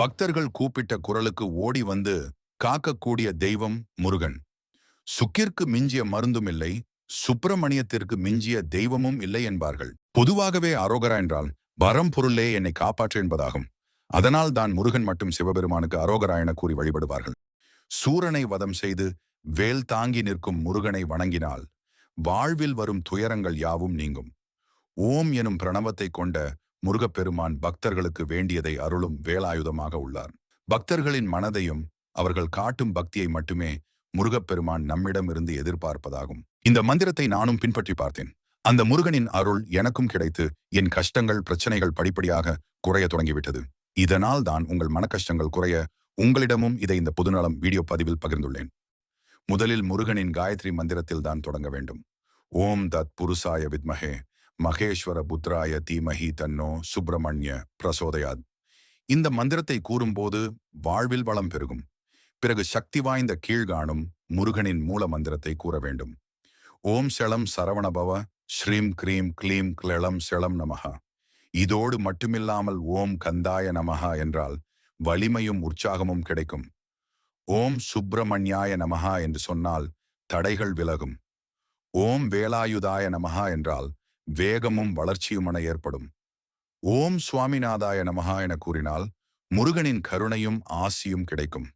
பக்தர்கள் கூப்பிட்ட குரலுக்கு ஓடி வந்து காக்கக்கூடிய தெய்வம் முருகன். சுக்கிற்கு மிஞ்சிய மருந்தும் இல்லை சுப்பிரமணியத்திற்கு மிஞ்சிய தெய்வமும் இல்லை என்பார்கள். பொதுவாகவே அரோகரா என்றால் வரம் பொருளே என்னை காப்பாற்று என்பதாகும். அதனால் தான் முருகன் மட்டும் சிவபெருமானுக்கு அரோகரா என கூறி வழிபடுவார்கள். சூரனை வதம் செய்து வேல் தாங்கி நிற்கும் முருகனை வணங்கினால் வாழ்வில் வரும் துயரங்கள் யாவும் நீங்கும். ஓம் எனும் பிரணவத்தை கொண்ட முருகப்பெருமான் பக்தர்களுக்கு வேண்டியதை அருளும் வேலாயுதமாக உள்ளார். பக்தர்களின் மனதையும் அவர்கள் காட்டும் பக்தியை மட்டுமே முருகப்பெருமான் நம்மிடமிருந்து எதிர்பார்ப்பதாகும். இந்த மந்திரத்தை நானும் பின்பற்றி பார்த்தேன். அந்த முருகனின் அருள் எனக்கும் கிடைத்து என் கஷ்டங்கள் பிரச்சனைகள் படிப்படியாக குறைய தொடங்கிவிட்டது. இதனால் தான் உங்கள் மன கஷ்டங்கள் குறைய உங்களிடமும் இதை இந்த பொதுநலம் வீடியோ பதிவில் பகிர்ந்துள்ளேன். முதலில் முருகனின் காயத்ரி மந்திரத்தில் தான் தொடங்க வேண்டும். ஓம் தத் புருஷாய வித்மகே மகேஸ்வர புத்ராய தீமஹி தன்னோ சுப்பிரமணிய பிரசோதயாத். இந்த மந்திரத்தை கூறும்போது வாழ்வில் வளம் பெருகும். பிறகு சக்தி வாய்ந்த கீழ்காணும் முருகனின் மூல மந்திரத்தை கூற வேண்டும். ஓம் செளம் சரவணபவ ஸ்ரீம் க்ரீம் க்ளீம் கிளம் செளம் நமஹா. இதோடு மட்டுமில்லாமல் ஓம் கந்தாய நமஹா என்றால் வலிமையும் உற்சாகமும் கிடைக்கும். ஓம் சுப்பிரமணியாய நமஹா என்று சொன்னால் தடைகள் விலகும். ஓம் வேலாயுதாய நமஹா என்றால் வேகமும் வளர்ச்சியுமென ஏற்படும். ஓம் சுவாமிநாதாய நமகா என கூறினால் முருகனின் கருணையும் ஆசியும் கிடைக்கும்.